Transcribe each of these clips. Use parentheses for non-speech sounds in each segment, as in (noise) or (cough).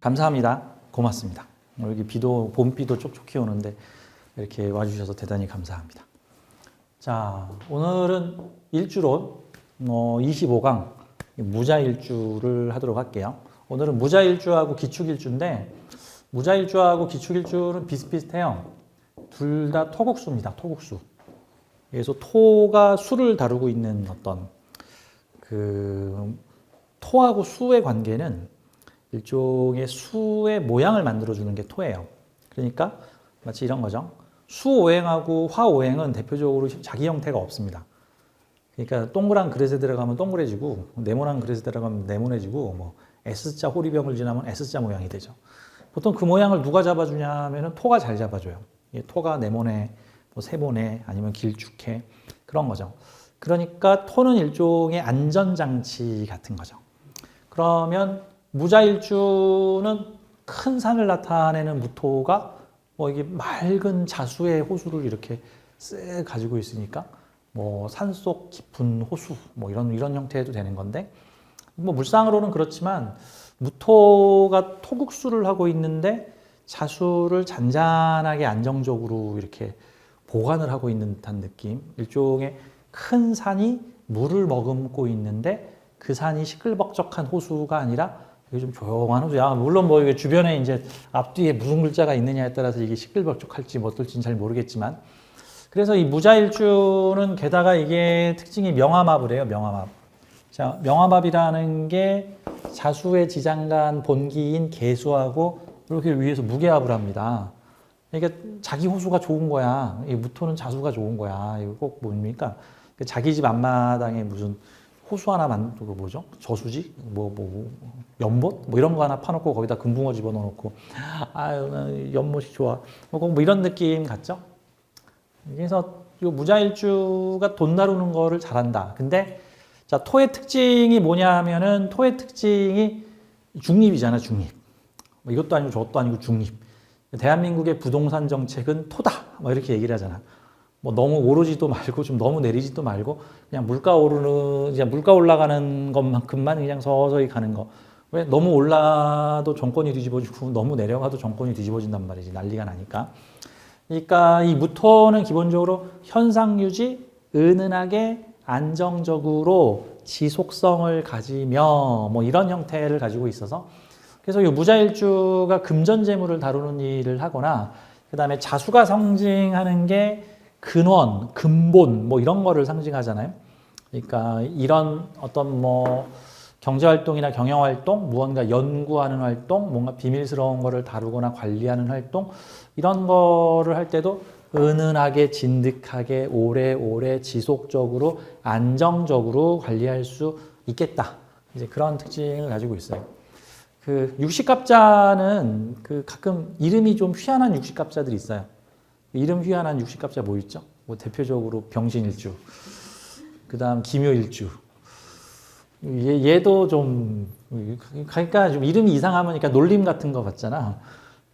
감사합니다. 고맙습니다. 여기 비도 봄비도 촉촉히 오는데 이렇게 와주셔서 대단히 감사합니다. 자, 오늘은 일주론 어, 25강 무자일주를 하도록 할게요. 오늘은 무자일주하고 기축일주인데 무자일주하고 기축일주는 비슷비슷해요. 둘 다 토국수입니다. 토국수. 그래서 토가 수를 다루고 있는 어떤 그 토하고 수의 관계는 일종의 수의 모양을 만들어주는 게 토예요. 그러니까 마치 이런 거죠. 수오행하고 화오행은 대표적으로 자기 형태가 없습니다. 그러니까 동그란 그릇에 들어가면 동그래지고 네모난 그릇에 들어가면 네모내지고 뭐 S자 호리병을 지나면 S자 모양이 되죠. 보통 그 모양을 누가 잡아주냐면은 토가 잘 잡아줘요. 이 토가 네모네, 뭐 세모네, 아니면 길쭉해 그런 거죠. 그러니까 토는 일종의 안전장치 같은 거죠. 그러면 무자일주는 큰 산을 나타내는 무토가 뭐 이게 맑은 자수의 호수를 이렇게 쓱 가지고 있으니까 뭐 산속 깊은 호수 뭐 이런 이런 형태도 되는 건데 뭐 물상으로는 그렇지만 무토가 토국수를 하고 있는데 자수를 잔잔하게 안정적으로 이렇게 보관을 하고 있는 듯한 느낌 일종의 큰 산이 물을 머금고 있는데 그 산이 시끌벅적한 호수가 아니라 이게 좀 조용한 호수야. 물론 뭐 이게 주변에 이제 앞뒤에 무슨 글자가 있느냐에 따라서 이게 시끌벅적할지 뭐 어떨지는 잘 모르겠지만 그래서 이 무자일주는 게다가 이게 특징이 명화마블이에요. 명화마블. 자, 명화마비라는 게 자수의 지장간 본기인 개수하고 이렇게 위에서 무게합을 합니다. 그러니까 자기 호수가 좋은 거야. 이 무토는 자수가 좋은 거야. 이거 꼭 뭡니까? 그 자기 집 앞마당에 무슨 호수 하나 만들고 뭐죠? 저수지? 뭐, 뭐, 연못? 뭐 이런 거 하나 파놓고 거기다 금붕어 집어넣어놓고, 아유, 나 연못이 좋아. 뭐, 뭐 이런 느낌 같죠? 그래서 이 무자일주가 돈 다루는 거를 잘한다. 근데 자, 토의 특징이 뭐냐 하면은 토의 특징이 중립이잖아, 중립. 뭐 이것도 아니고 저것도 아니고 중립. 대한민국의 부동산 정책은 토다. 뭐 이렇게 얘기를 하잖아. 뭐 너무 오르지도 말고 좀 너무 내리지도 말고 그냥 물가 오르는 그냥 물가 올라가는 것만큼만 그냥 서서히 가는 거. 왜 너무 올라도 정권이 뒤집어지고 너무 내려가도 정권이 뒤집어진단 말이지 난리가 나니까. 그러니까 이 무토는 기본적으로 현상 유지, 은은하게 안정적으로 지속성을 가지며 뭐 이런 형태를 가지고 있어서 그래서 이 무자일주가 금전재물을 다루는 일을 하거나 그 다음에 자수가 상징하는 게 근원, 근본 뭐 이런 거를 상징하잖아요. 그러니까 이런 어떤 뭐 경제활동이나 경영활동, 무언가 연구하는 활동, 뭔가 비밀스러운 거를 다루거나 관리하는 활동 이런 거를 할 때도 은은하게 진득하게 오래오래 지속적으로 안정적으로 관리할 수 있겠다. 이제 그런 특징을 가지고 있어요. 그 육식갑자는 그 가끔 이름이 좀 희한한 육식갑자들이 있어요. 이름 희한한 육식갑자 뭐 있죠? 뭐 대표적으로 병신일주, 그 다음 기묘일주. 얘, 얘도 좀, 그러니까 좀 이름이 이상하면 그러니까 놀림 같은 거 같잖아.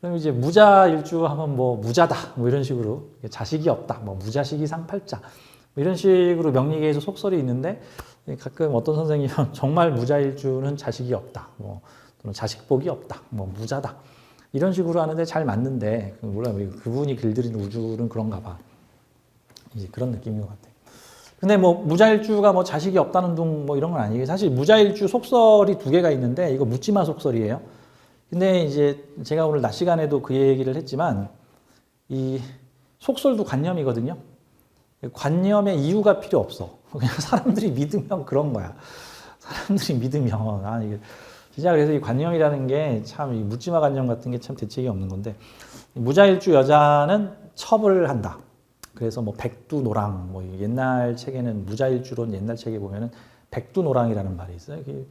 그럼 이제 무자일주 하면 뭐 무자다, 뭐 이런 식으로 자식이 없다, 뭐 무자식이 상팔자, 뭐 이런 식으로 명리계에서 속설이 있는데 가끔 어떤 선생님은 (laughs) 정말 무자일주는 자식이 없다, 뭐 또는 자식 복이 없다, 뭐 무자다. 이런 식으로 하는데 잘 맞는데 몰라 그분이 길들인 우주는 그런가 봐. 이제 그런 느낌인 것 같아. 근데 뭐 무자일주가 뭐 자식이 없다는 둥 뭐 이런 건 아니에요. 사실 무자일주 속설이 두 개가 있는데 이거 묻지마 속설이에요. 근데 이제 제가 오늘 낮 시간에도 그 얘기를 했지만 이 속설도 관념이거든요. 관념의 이유가 필요 없어. (laughs) 그냥 사람들이 믿으면 그런 거야. 사람들이 믿으면 아 이게 진짜 그래서 이 관념이라는 게 참 이 묻지마 관념 같은 게 참 대책이 없는 건데 무자일주 여자는 첩을 한다. 그래서 뭐 백두노랑 뭐 옛날 책에는 무자일주론 옛날 책에 보면은 백두노랑이라는 말이 있어요. 그게,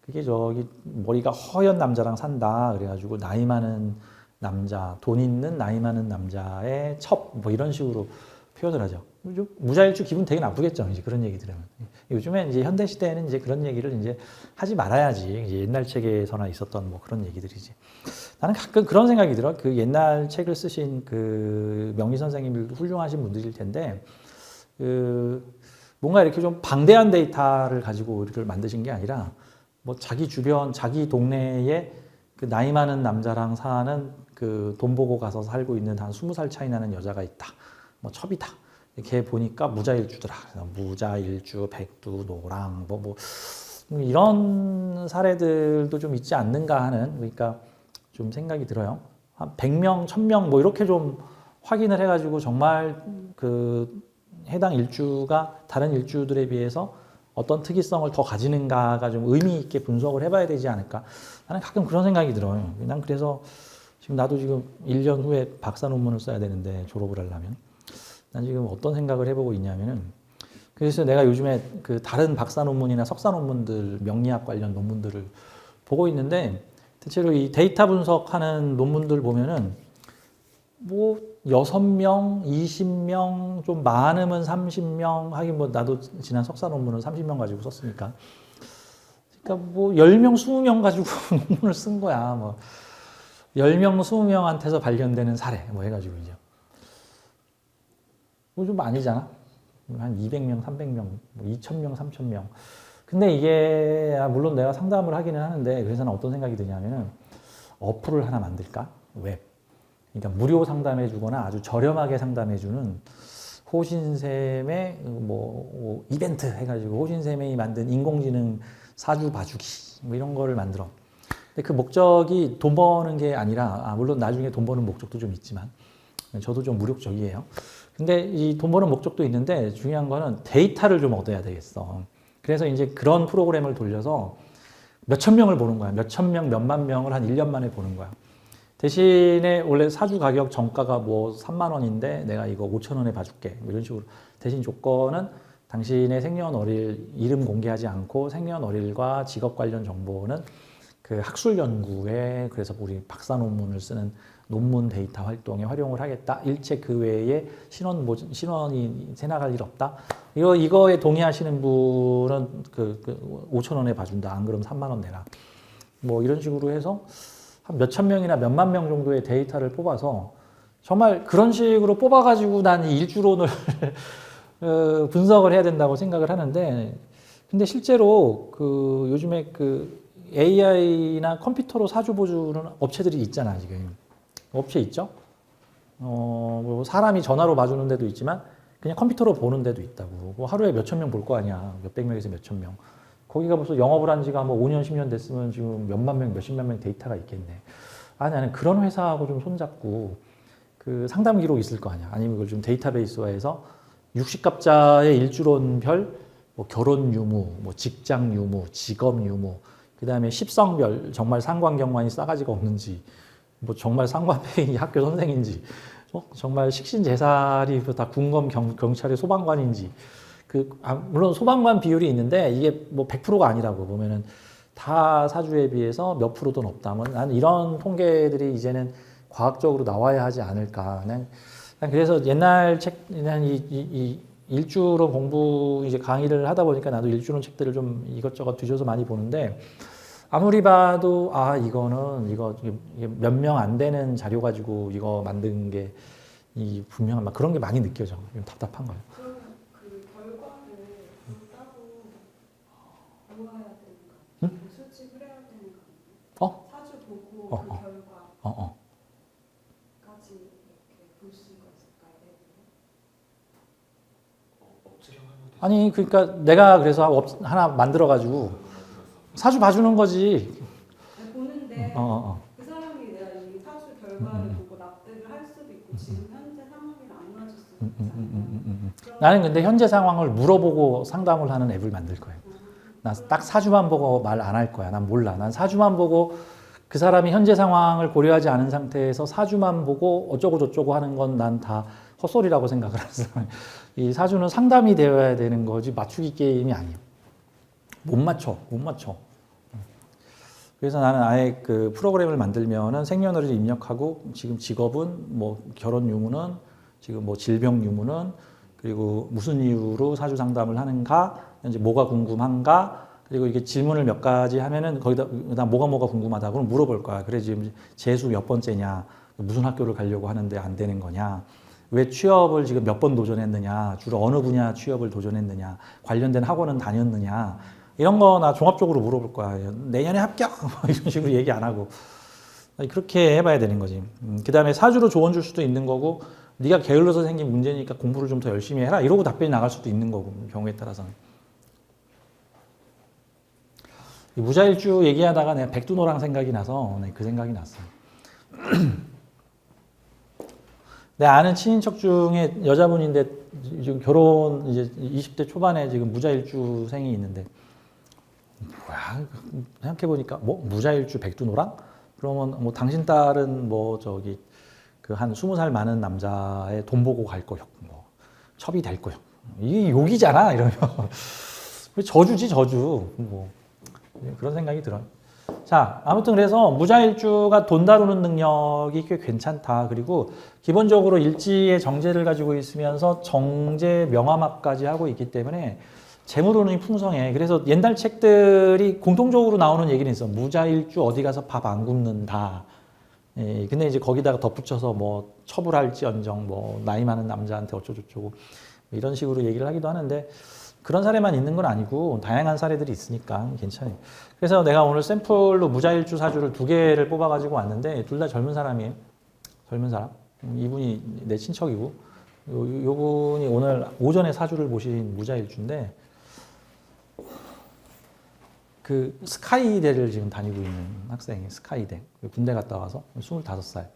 그게 저기 머리가 허연 남자랑 산다. 그래가지고 나이 많은 남자, 돈 있는 나이 많은 남자의 첩 뭐 이런 식으로 표현을 하죠. 무자일주 기분 되게 나쁘겠죠. 이제 그런 얘기 들으면. 요즘에 이제 현대 시대에는 이제 그런 얘기를 이제 하지 말아야지. 이제 옛날 책에서나 있었던 뭐 그런 얘기들이지. 나는 가끔 그런 생각이 들어. 그 옛날 책을 쓰신 그 명리 선생님들 훌륭하신 분들일 텐데 그 뭔가 이렇게 좀 방대한 데이터를 가지고 이걸 만드신 게 아니라 뭐 자기 주변 자기 동네에 그 나이 많은 남자랑 사는 그 돈 보고 가서 살고 있는 한 스무 살 차이 나는 여자가 있다. 뭐 첩이다. 이렇게 보니까 무자일주더라. 무자일주, 백두, 노랑 뭐 뭐 이런 사례들도 좀 있지 않는가 하는 그러니까 좀 생각이 들어요. 한 100명, 1000명 뭐 이렇게 좀 확인을 해가지고 정말 그 해당 일주가 다른 일주들에 비해서 어떤 특이성을 더 가지는가가 좀 의미 있게 분석을 해봐야 되지 않을까. 나는 가끔 그런 생각이 들어요. 난 그래서 지금 나도 지금 1년 후에 박사 논문을 써야 되는데 졸업을 하려면 난 지금 어떤 생각을 해보고 있냐면은 그래서 내가 요즘에 그 다른 박사 논문이나 석사 논문들 명리학 관련 논문들을 보고 있는데 대체로 이 데이터 분석하는 논문들 보면은 뭐 여섯 명, 20명, 좀 많으면 30명 하긴 뭐 나도 지난 석사 논문은 30명 가지고 썼으니까. 그러니까 뭐 10명, 20명 가지고 (laughs) 논문을 쓴 거야. 뭐 10명, 20명한테서 발견되는 사례 뭐 해가지고 이제. 뭐좀 아니잖아. 한 200명, 300명, 뭐 2,000명, 3,000명. 근데 이게 아, 물론 내가 상담을 하기는 하는데 그래서 난 어떤 생각이 드냐면은 어플을 하나 만들까? 웹. 그러니까 무료 상담해 주거나 아주 저렴하게 상담해 주는 호신샘의 뭐 이벤트 해가지고 호신샘이 만든 인공지능 사주 봐주기 뭐 이런 거를 만들어. 근데 그 목적이 돈 버는 게 아니라 아, 물론 나중에 돈 버는 목적도 좀 있지만 저도 좀 무력적이에요. 근데 이 돈 버는 목적도 있는데 중요한 거는 데이터를 좀 얻어야 되겠어. 그래서 이제 그런 프로그램을 돌려서 몇천 명을 보는 거야. 몇천 명, 몇만 명을 한 1년 만에 보는 거야. 대신에 원래 사주 가격 정가가 뭐 3만 원인데 내가 이거 5천 원에 봐줄게. 뭐 이런 식으로. 대신 조건은 당신의 생년월일 이름 공개하지 않고 생년월일과 직업 관련 정보는 그 학술 연구에 그래서 우리 박사 논문을 쓰는 논문 데이터 활동에 활용을 하겠다. 일체 그 외에 신원 모 신원이 새 나갈 일 없다. 이거 이거에 동의하시는 분은 그, 그 5천 원에 봐준다. 안 그러면 3만 원 내라. 뭐 이런 식으로 해서 한 몇천 명이나 몇만 명 정도의 데이터를 뽑아서 정말 그런 식으로 뽑아가지고 난 이 일주론을 (laughs) 어, 분석을 해야 된다고 생각을 하는데 근데 실제로 그 요즘에 그 AI나 컴퓨터로 사주 보주는 업체들이 있잖아 지금 업체 있죠? 어, 뭐 사람이 전화로 봐주는 데도 있지만 그냥 컴퓨터로 보는 데도 있다고 뭐 하루에 몇천 명 볼 거 아니야 몇백 명에서 몇천 명 거기가 벌써 영업을 한 지가 뭐 5년, 10년 됐으면 지금 몇만 명, 몇십만 명 데이터가 있겠네. 아, 나는 그런 회사하고 좀 손잡고 그 상담 기록 있을 거 아니야. 아니면 그걸 좀 데이터베이스화해서 60갑자의 일주론별 뭐 결혼 유무, 뭐 직장 유무, 직업 유무, 그 다음에 십성별 정말 상관경관이 싸가지가 없는지, 뭐 정말 상관배이 (laughs) 학교 선생인지, 어? 정말 식신제살이 다 군검 경, 경찰의 소방관인지, 그 아, 물론 소방관 비율이 있는데 이게 뭐 100%가 아니라고 보면은 다 사주에 비해서 몇 프로도 높다면 나는 이런 통계들이 이제는 과학적으로 나와야 하지 않을까. 난, 난 그래서 옛날 책, 난 이 이, 이 일주론 공부 이제 강의를 하다 보니까 나도 일주론 책들을 좀 이것저것 뒤져서 많이 보는데 아무리 봐도 아 이거는 이거 몇 명 안 되는 자료 가지고 이거 만든 게 이 분명한 막 그런 게 많이 느껴져. 좀 답답한 거예요. 그러면 그 결과를 따로 모아야 되는 거 수집을 해야 되는 거 어? 사주 보고 어, 그 어. 결과까지 어, 어. 이렇게 볼 수가 있을까요? 아니 그러니까 내가 그래서 업- 하나 만들어 가지고 사주 봐주는 거지. 네, 보는데 어, 어, 어. 그 사람이 내가 이 사주 결과를 음, 보고 납득을 할 수도 있고 지금 현재 상황이랑 안 맞을 수도 음, 음, 음, 있잖아요. 음, 음, 음. 나는 근데 현재 상황을 물어보고 상담을 하는 앱을 만들 거예요. 나 딱 사주만 보고 말 안 할 거야. 난 몰라. 난 사주만 보고 그 사람이 현재 상황을 고려하지 않은 상태에서 사주만 보고 어쩌고 저쩌고 하는 건 난 다 헛소리라고 생각을 하는 사람이야. (laughs) 이 사주는 상담이 되어야 되는 거지 맞추기 게임이 아니에요. 못 맞춰, 못 맞춰. 그래서 나는 아예 그 프로그램을 만들면은 생년월일 입력하고 지금 직업은 뭐 결혼 유무는 지금 뭐 질병 유무는 그리고 무슨 이유로 사주 상담을 하는가 이제 뭐가 궁금한가 그리고 이게 질문을 몇 가지 하면은 거기다 나 뭐가 뭐가 궁금하다 그럼 물어볼 거야. 그래 지금 재수 몇 번째냐 무슨 학교를 가려고 하는데 안 되는 거냐 왜 취업을 지금 몇 번 도전했느냐, 주로 어느 분야 취업을 도전했느냐, 관련된 학원은 다녔느냐, 이런 거나 종합적으로 물어볼 거야. 내년에 합격! (laughs) 뭐 이런 식으로 얘기 안 하고. 그렇게 해봐야 되는 거지. 그 다음에 사주로 조언 줄 수도 있는 거고, 네가 게을러서 생긴 문제니까 공부를 좀 더 열심히 해라. 이러고 답변이 나갈 수도 있는 거고, 경우에 따라서는. 이 무자일주 얘기하다가 내가 백두노랑 생각이 나서 네, 그 생각이 났어요. (clears throat) 내 아는 친인척 중에 여자분인데 지금 결혼 이제 20대 초반에 지금 무자일주생이 있는데 뭐야? 생각해 보니까 뭐? 무자일주 백두노랑? 그러면 뭐 당신 딸은 뭐 저기 그한 20살 많은 남자의 돈 보고 갈 거요. 뭐 첩이 될 거요. 이게 욕이잖아 이러면. (laughs) 저주지 저주? 뭐. 그런 생각이 들어요. 자, 아무튼 그래서 무자일주가 돈 다루는 능력이 꽤 괜찮다. 그리고 기본적으로 일지의 정제를 가지고 있으면서 정제 명암합까지 하고 있기 때문에 재물운이 풍성해. 그래서 옛날 책들이 공통적으로 나오는 얘기는 있어. 무자일주 어디 가서 밥 안 굶는다. 예, 근데 이제 거기다가 덧붙여서 뭐 처불할지언정 뭐 나이 많은 남자한테 어쩌고저쩌고 이런 식으로 얘기를 하기도 하는데 그런 사례만 있는 건 아니고 다양한 사례들이 있으니까 괜찮아요. 그래서 내가 오늘 샘플로 무자일주 사주를 두 개를 뽑아가지고 왔는데 둘 다 젊은 사람이에요. 젊은 사람. 음, 이분이 내 친척이고 요, 요 분이 오늘 오전에 사주를 보신 무자일주인데 그 스카이대를 지금 다니고 있는 학생이 스카이대 군대 갔다 와서 25살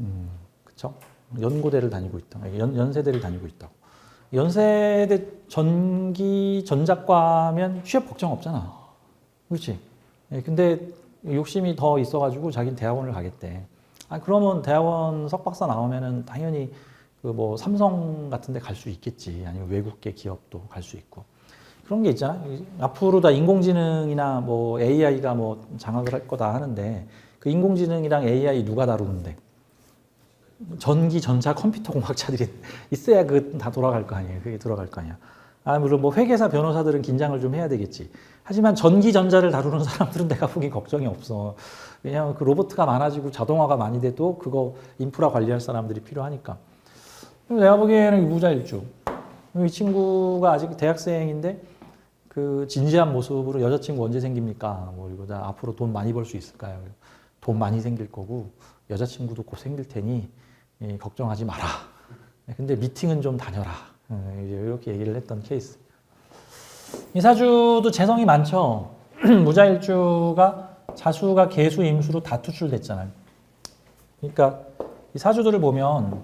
음, 그쵸 연고대를 다니고 있다 연, 연세대를 다니고 있다고 연세대 전기 전작과면 취업 걱정 없잖아. 그렇지? 예, 근데 욕심이 더 있어가지고 자기는 대학원을 가겠대. 아, 그러면 대학원 석박사 나오면은 당연히 그 뭐 삼성 같은 데 갈 수 있겠지. 아니면 외국계 기업도 갈 수 있고. 그런 게 있잖아. 이- 앞으로 다 인공지능이나 뭐 AI가 뭐 장악을 할 거다 하는데 그 인공지능이랑 AI 누가 다루는데? 전기, 전자, 컴퓨터 공학자들이 (laughs) 있어야 그 다 돌아갈 거 아니에요. 그게 돌아갈 거 아니야. 아, 물론 뭐 회계사 변호사들은 긴장을 좀 해야 되겠지. 하지만 전기, 전자를 다루는 사람들은 내가 보기 걱정이 없어. 왜냐하면 그 로봇가 많아지고 자동화가 많이 돼도 그거 인프라 관리할 사람들이 필요하니까. 내가 보기에는 이 무자일주. 이 친구가 아직 대학생인데 그 진지한 모습으로 여자친구 언제 생깁니까? 뭐 이거 다 앞으로 돈 많이 벌 수 있을까요? 돈 많이 생길 거고 여자친구도 곧 생길 테니 예, 걱정하지 마라. 예, 근데 미팅은 좀 다녀라. 예, 이렇게 얘기를 했던 케이스. 이 사주도 재성이 많죠. (clears throat) 무자일주가 자수가 개수 임수로 다 투출됐잖아요. 그러니까 이 사주들을 보면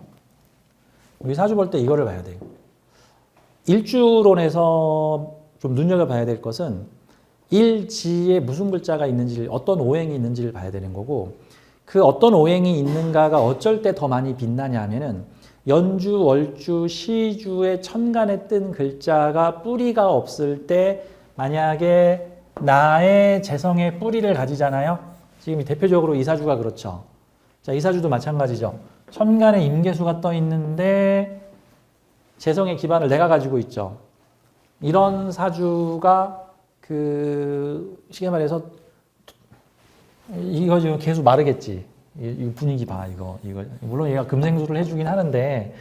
우리 사주 볼 때 이거를 봐야 돼요. 일주론에서 좀 눈여겨봐야 될 것은 일지에 무슨 글자가 있는지를 어떤 오행이 있는지를 봐야 되는 거고 그 어떤 오행이 있는가가 어쩔 때 더 많이 빛나냐 하면은 연주, 월주, 시주의 천간에 뜬 글자가 뿌리가 없을 때 만약에 나의 재성의 뿌리를 가지잖아요. 지금 이 대표적으로 이사주가 그렇죠. 자, 이사주도 마찬가지죠. 천간에 임계수가 떠 있는데 재성의 기반을 내가 가지고 있죠. 이런 사주가 그 쉽게 말해서 이거 지금 계속 마르겠지. 이, 이 분위기 봐 이거 이거 물론 얘가 금생수를 해주긴 하는데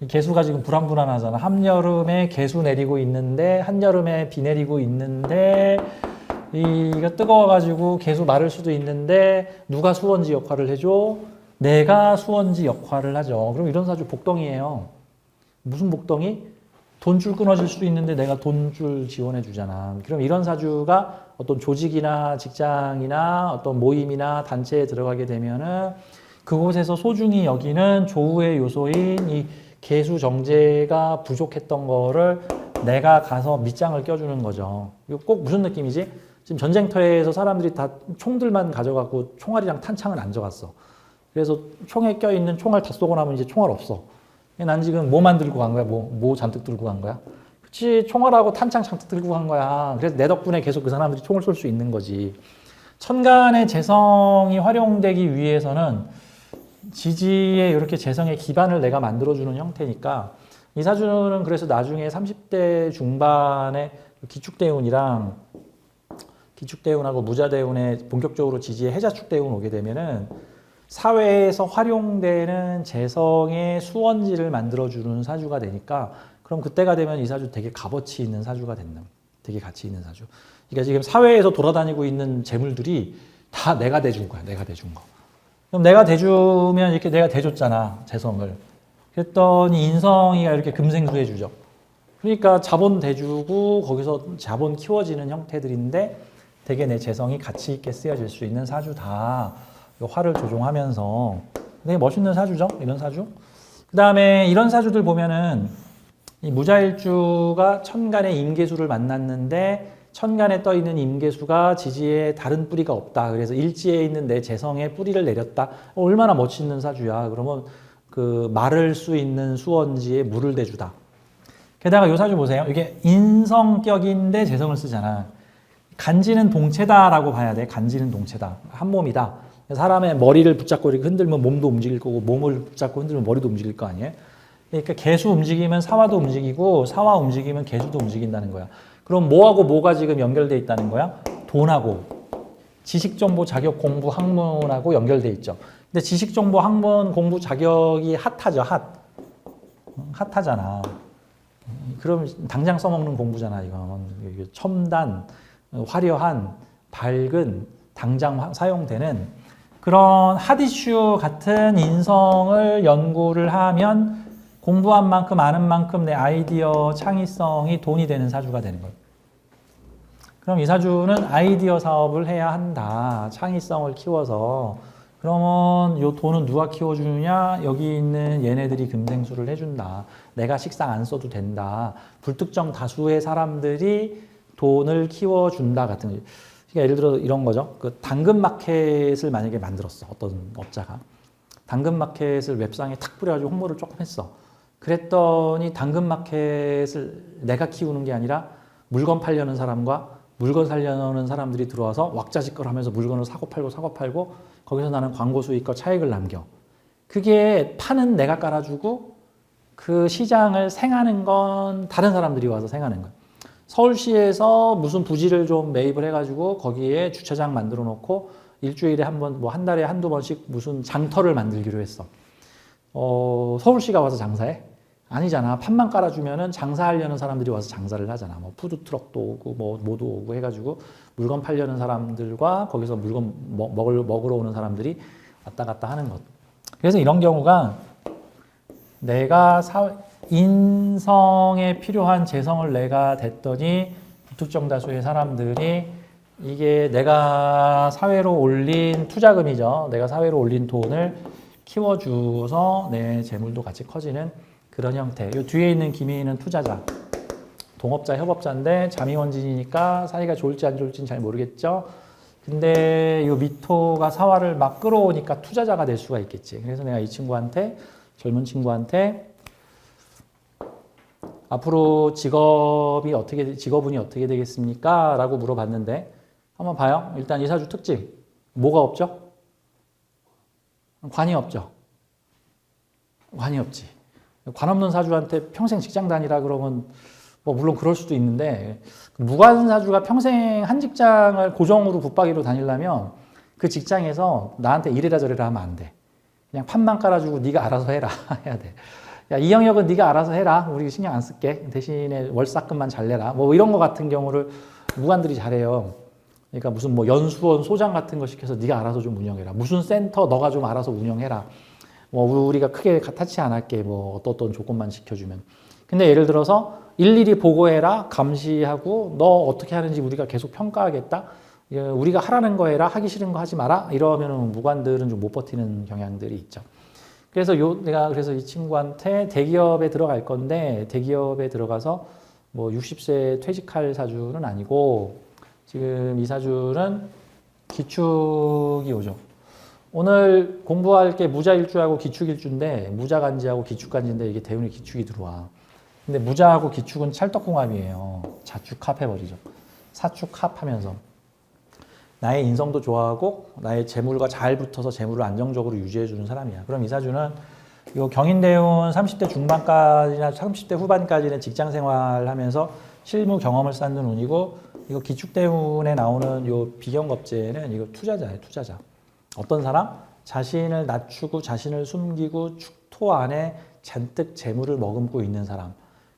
이 개수가 지금 불안불안하잖아. 한여름에 개수 내리고 있는데 한여름에 비 내리고 있는데 이거 뜨거워가지고 개수 마를 수도 있는데 누가 수원지 역할을 해줘? 내가 수원지 역할을 하죠. 그럼 이런 사주 복덩이에요. 무슨 복덩이? 돈줄 끊어질 수도 있는데 내가 돈 줄 지원해 주잖아. 그럼 이런 사주가 어떤 조직이나 직장이나 어떤 모임이나 단체에 들어가게 되면은 그곳에서 소중히 여기는 조우의 요소인 이 개수 정제가 부족했던 거를 내가 가서 밑장을 껴주는 거죠. 이거 꼭 무슨 느낌이지? 지금 전쟁터에서 사람들이 다 총들만 가져가고 총알이랑 탄창은 안 적었어. 그래서 총에 껴있는 총알 다 쏘고 나면 이제 총알 없어. 난 지금 뭐 만 들고 간 거야? 뭐, 뭐 잔뜩 들고 간 거야? 그치, 총알하고 탄창 잔뜩 들고 간 거야. 그래서 내 덕분에 계속 그 사람들이 총을 쏠 수 있는 거지. 천간의 재성이 활용되기 위해서는 지지에 이렇게 재성의 기반을 내가 만들어주는 형태니까 이 사주는 그래서 나중에 30대 중반에 기축대운이랑 기축대운하고 무자대운에 본격적으로 지지에 해자축대운 오게 되면은 사회에서 활용되는 재성의 수원지를 만들어주는 사주가 되니까 그럼 그때가 되면 이 사주 되게 값어치 있는 사주가 된다. 되게 가치 있는 사주. 그러니까 지금 사회에서 돌아다니고 있는 재물들이 다 내가 대준 거야. 내가 대준 거. 그럼 내가 대주면 이렇게 내가 대줬잖아. 재성을. 그랬더니 인성이가 이렇게 금생수해 주죠. 그러니까 자본 대주고 거기서 자본 키워지는 형태들인데 되게 내 재성이 가치 있게 쓰여질 수 있는 사주다. 요 화를 조종하면서 되게 멋있는 사주죠. 이런 사주. 그 다음에 이런 사주들 보면은 이 무자일주가 천간의 임계수를 만났는데 천간에 떠 있는 임계수가 지지에 다른 뿌리가 없다. 그래서 일지에 있는 내 재성에 뿌리를 내렸다. 어, 얼마나 멋있는 사주야. 그러면 그 마를 수 있는 수원지에 물을 대주다. 게다가 요 사주 보세요. 이게 인성격인데 재성을 쓰잖아. 간지는 동체다라고 봐야 돼. 간지는 동체다. 한 몸이다. 사람의 머리를 붙잡고 이렇게 흔들면 몸도 움직일 거고 몸을 붙잡고 흔들면 머리도 움직일 거 아니에요? 그러니까 개수 움직이면 사화도 움직이고 사화 움직이면 개수도 움직인다는 거야. 그럼 뭐하고 뭐가 지금 연결돼 있다는 거야? 돈하고 지식 정보 자격 공부 학문하고 연결돼 있죠. 근데 지식 정보 학문 공부 자격이 핫하죠, 핫. 핫하잖아. 그럼 당장 써먹는 공부잖아, 이건. 첨단, 화려한, 밝은, 당장 화- 사용되는 그런 핫 이슈 같은 인성을 연구를 하면 공부한 만큼 아는 만큼 내 아이디어 창의성이 돈이 되는 사주가 되는 거예요. 그럼 이 사주는 아이디어 사업을 해야 한다. 창의성을 키워서 그러면 요 돈은 누가 키워주느냐? 여기 있는 얘네들이 금생수를 해준다. 내가 식상 안 써도 된다. 불특정 다수의 사람들이 돈을 키워준다 같은. 거죠. 그러니까 예를 들어 이런 거죠. 그 당근 마켓을 만약에 만들었어. 어떤 업자가. 당근 마켓을 웹상에 탁 뿌려가지고 홍보를 조금 했어. 그랬더니 당근 마켓을 내가 키우는 게 아니라 물건 팔려는 사람과 물건 살려는 사람들이 들어와서 왁자지껄 하면서 물건을 사고 팔고 사고 팔고 거기서 나는 광고 수익과 차익을 남겨. 그게 파는 내가 깔아주고 그 시장을 생하는 건 다른 사람들이 와서 생하는 거야. 서울시에서 무슨 부지를 좀 매입을 해가지고 거기에 주차장 만들어 놓고 일주일에 한 번, 뭐 한 달에 한두 번씩 무슨 장터를 만들기로 했어. 어, 서울시가 와서 장사해? 아니잖아. 판만 깔아주면은 장사하려는 사람들이 와서 장사를 하잖아. 뭐 푸드트럭도 오고 뭐 뭐도 오고 해가지고 물건 팔려는 사람들과 거기서 물건 먹, 먹을, 먹으러 오는 사람들이 왔다 갔다 하는 것. 그래서 이런 경우가 내가 사, 인성에 필요한 재성을 내가 댔더니 불특정 다수의 사람들이 이게 내가 사회로 올린 투자금이죠. 내가 사회로 올린 돈을 키워주어서 내 재물도 같이 커지는 그런 형태. 이 뒤에 있는 김혜인은 투자자. 동업자, 협업자인데 잠이원진이니까 사이가 좋을지 안 좋을지는 잘 모르겠죠. 근데 이 미토가 사화를 막 끌어오니까 투자자가 될 수가 있겠지. 그래서 내가 이 친구한테 젊은 친구한테 앞으로 직업이 어떻게 직업운이 어떻게 되겠습니까? 라고 물어봤는데 한번 봐요. 일단 이 사주 특징 뭐가 없죠? 관이 없죠. 관이 없지. 관 없는 사주한테 평생 직장 다니라 그러면 뭐 물론 그럴 수도 있는데 무관 사주가 평생 한 직장을 고정으로 붙박이로 다니려면 그 직장에서 나한테 이래라 저래라 하면 안 돼. 그냥 판만 깔아주고 네가 알아서 해라 (laughs) 해야 돼. 야, 이 영역은 네가 알아서 해라. 우리 신경 안 쓸게. 대신에 월삭금만 잘 내라. 뭐 이런 거 같은 경우를 무관들이 잘해요. 그러니까 무슨 뭐 연수원 소장 같은 거 시켜서 네가 알아서 좀 운영해라. 무슨 센터 너가 좀 알아서 운영해라. 뭐 우리가 크게 타치 안 할게. 뭐 어떤 어떤 조건만 지켜주면. 근데 예를 들어서 일일이 보고해라. 감시하고 너 어떻게 하는지 우리가 계속 평가하겠다. 예, 우리가 하라는 거 해라. 하기 싫은 거 하지 마라. 이러면은 무관들은 좀 못 버티는 경향들이 있죠. 그래서 요 내가 그래서 이 친구한테 대기업에 들어갈 건데 대기업에 들어가서 뭐 60세 퇴직할 사주는 아니고 지금 이 사주는 기축이 오죠. 오늘 공부할 게 무자일주하고 기축일주인데 무자간지하고 기축간지인데 이게 대운이 기축이 들어와. 근데 무자하고 기축은 찰떡궁합이에요. 자축합해버리죠. 사축합하면서 나의 인성도 좋아하고 나의 재물과 잘 붙어서 재물을 안정적으로 유지해 주는 사람이야. 그럼 이 사주는 이 경인대운 30대 중반까지나 30대 후반까지는 직장 생활하면서 실무 경험을 쌓는 운이고 이거 기축대운에 나오는 요 비경겁제는 이거 투자자예요, 투자자. 어떤 사람? 자신을 낮추고 자신을 숨기고 축토 안에 잔뜩 재물을 머금고 있는 사람.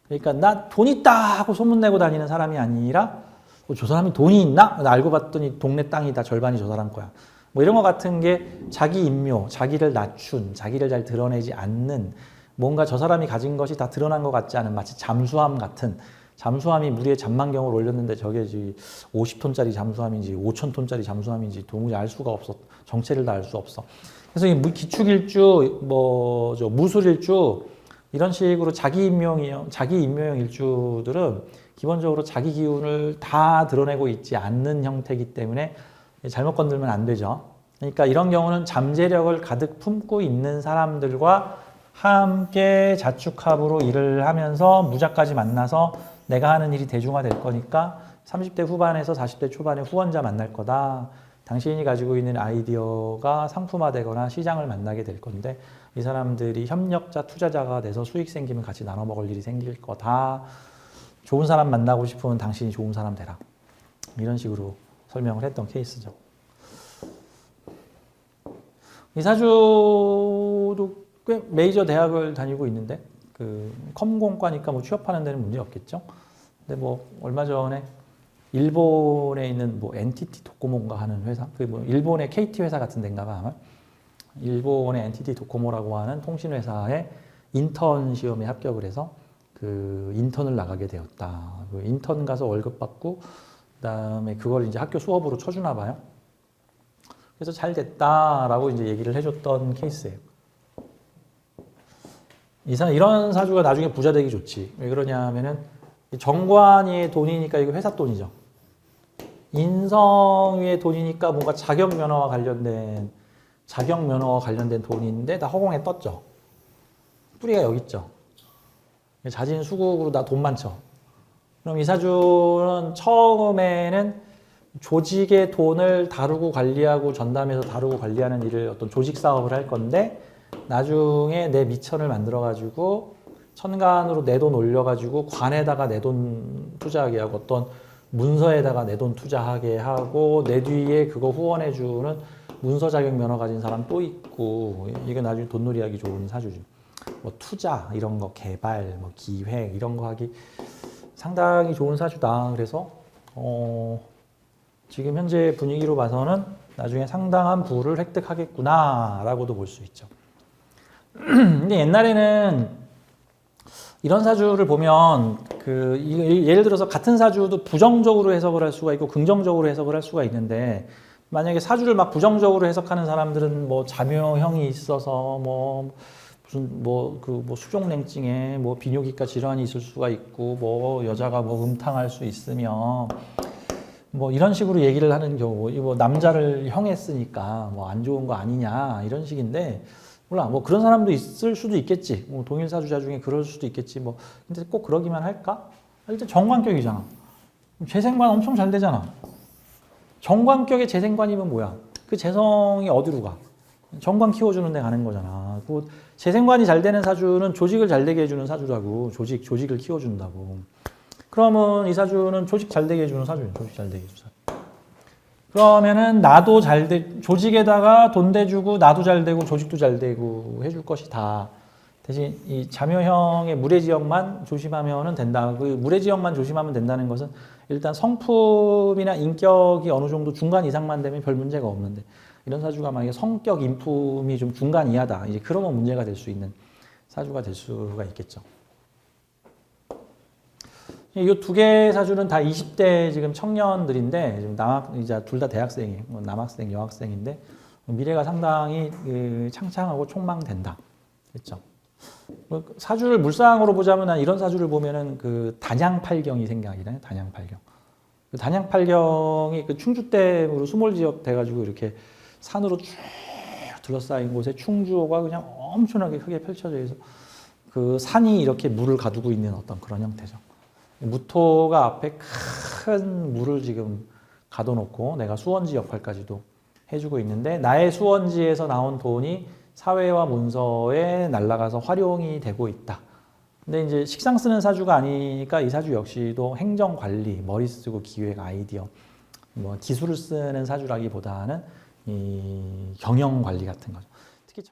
그러니까 나 돈 있다 하고 소문내고 다니는 사람이 아니라 어, 저 사람이 돈이 있나? 나 알고 봤더니 동네 땅이 다 절반이 저 사람 거야. 뭐 이런 것 같은 게 자기 인묘, 자기를 낮춘, 자기를 잘 드러내지 않는 뭔가 저 사람이 가진 것이 다 드러난 것 같지 않은 마치 잠수함 같은 잠수함이 물 위에 잔망경을 올렸는데 저게 지금 50톤짜리 잠수함인지 5,000톤짜리 잠수함인지 도무지 알 수가 없어. 정체를 다 알 수 없어. 그래서 이 무- 기축일주, 뭐, 저 무술일주, 이런 식으로 자기 임명형, 자기 임명형 일주들은 기본적으로 자기 기운을 다 드러내고 있지 않는 형태이기 때문에 잘못 건들면 안 되죠. 그러니까 이런 경우는 잠재력을 가득 품고 있는 사람들과 함께 자축합으로 일을 하면서 무작까지 만나서 내가 하는 일이 대중화될 거니까 30대 후반에서 40대 초반에 후원자 만날 거다. 당신이 가지고 있는 아이디어가 상품화되거나 시장을 만나게 될 건데 이 사람들이 협력자, 투자자가 돼서 수익 생기면 같이 나눠 먹을 일이 생길 거다. 좋은 사람 만나고 싶으면 당신이 좋은 사람 되라. 이런 식으로 설명을 했던 케이스죠. 이 사주도 꽤 메이저 대학을 다니고 있는데 그 컴공과니까 뭐 취업하는 데는 문제 없겠죠. 근데 뭐 얼마 전에 일본에 있는 뭐 NTT 도코모인가 하는 회사, 그 뭐 일본의 KT 회사 같은 데인가가 아마 일본의 NTT 도코모라고 하는 통신 회사에 인턴 시험에 합격을 해서 그 인턴을 나가게 되었다. 그 인턴 가서 월급 받고 그다음에 그걸 이제 학교 수업으로 쳐주나 봐요. 그래서 잘 됐다라고 이제 얘기를 해줬던 케이스예요. 이사 이런 사주가 나중에 부자 되기 좋지. 왜 그러냐면은 정관이의 돈이니까 이거 회사 돈이죠. 인성위의 돈이니까 뭔가 자격 면허와 관련된 자격 면허와 관련된 돈인데 다 허공에 떴죠. 뿌리가 여기 있죠. 자진 수국으로 나 돈 많죠. 그럼 이 사주는 처음에는 조직의 돈을 다루고 관리하고 전담해서 다루고 관리하는 일을 어떤 조직 사업을 할 건데 나중에 내 미천을 만들어 가지고 천간으로 내 돈 올려 가지고 관에다가 내 돈 투자하게 하고 어떤 문서에다가 내 돈 투자하게 하고 내 뒤에 그거 후원해 주는 문서 자격 면허 가진 사람 또 있고 이거 나중에 돈놀이 하기 좋은 사주죠. 뭐 투자 이런 거 개발 뭐 기획 이런 거 하기 상당히 좋은 사주다. 그래서 어 지금 현재 분위기로 봐서는 나중에 상당한 부를 획득하겠구나라고도 볼 수 있죠. (clears throat) 근데 옛날에는 이런 사주를 보면 그 이- 예를 들어서 같은 사주도 부정적으로 해석을 할 수가 있고 긍정적으로 해석을 할 수가 있는데 만약에 사주를 막 부정적으로 해석하는 사람들은 뭐 자묘형이 있어서 뭐 무슨 뭐 그 뭐 수족냉증에 뭐 비뇨기과 질환이 있을 수가 있고 뭐 여자가 뭐 음탕할 수 있으며 뭐 이런 식으로 얘기를 하는 경우 이뭐 남자를 형했으니까 뭐 안 좋은 거 아니냐 이런 식인데 몰라. 뭐 그런 사람도 있을 수도 있겠지. 뭐 동일 사주자 중에 그럴 수도 있겠지. 뭐 근데 꼭 그러기만 할까? 일단 정관격이잖아. 재생관 엄청 잘 되잖아. 정관격의 재생관이면 뭐야? 그 재성이 어디로 가 정관 키워주는 데 가는 거잖아 그 재생관이 잘 되는 사주는 조직을 잘 되게 해주는 사주라고 조직 조직을 키워준다고 그러면 이 사주는 조직 잘 되게 해주는 사주예요. 조직 잘 되게 해주는 사주. 그러면은 나도 잘 돼, 조직에다가 돈 대주고 나도 잘 되고 조직도 잘 되고 해줄 것이다. 대신 이 자묘형의 물의 지역만 조심하면은 된다. 그 물의 지역만 조심하면 된다는 것은 일단 성품이나 인격이 어느 정도 중간 이상만 되면 별 문제가 없는데 이런 사주가 만약에 성격 인품이 좀 중간 이하다. 이제 그러면 문제가 될 수 있는 사주가 될 수가 있겠죠. 이 두 개 사주는 다 20대 지금 청년들인데 지금 남학 이제 둘 다 대학생이에요. 뭐 남학생, 여학생인데 미래가 상당히 그 창창하고 촉망된다. 그렇죠. 뭐 사주를 물상으로 보자면 난 이런 사주를 보면은 그 단양팔경이 생각이 나요. 단양팔경. 그 단양팔경이 그 충주댐으로 수몰 지역 돼가지고 이렇게 산으로 쭉 둘러싸인 곳에 충주호가 그냥 엄청나게 크게 펼쳐져 있어. 그 산이 이렇게 물을 가두고 있는 어떤 그런 형태죠. 무토가 앞에 큰 물을 지금 가둬놓고 내가 수원지 역할까지도 해주고 있는데 나의 수원지에서 나온 돈이 사회와 문서에 날아가서 활용이 되고 있다. 근데 이제 식상 쓰는 사주가 아니니까 이 사주 역시도 행정 관리, 머리 쓰고 기획, 아이디어, 뭐 기술을 쓰는 사주라기보다는 이 경영 관리 같은 거죠.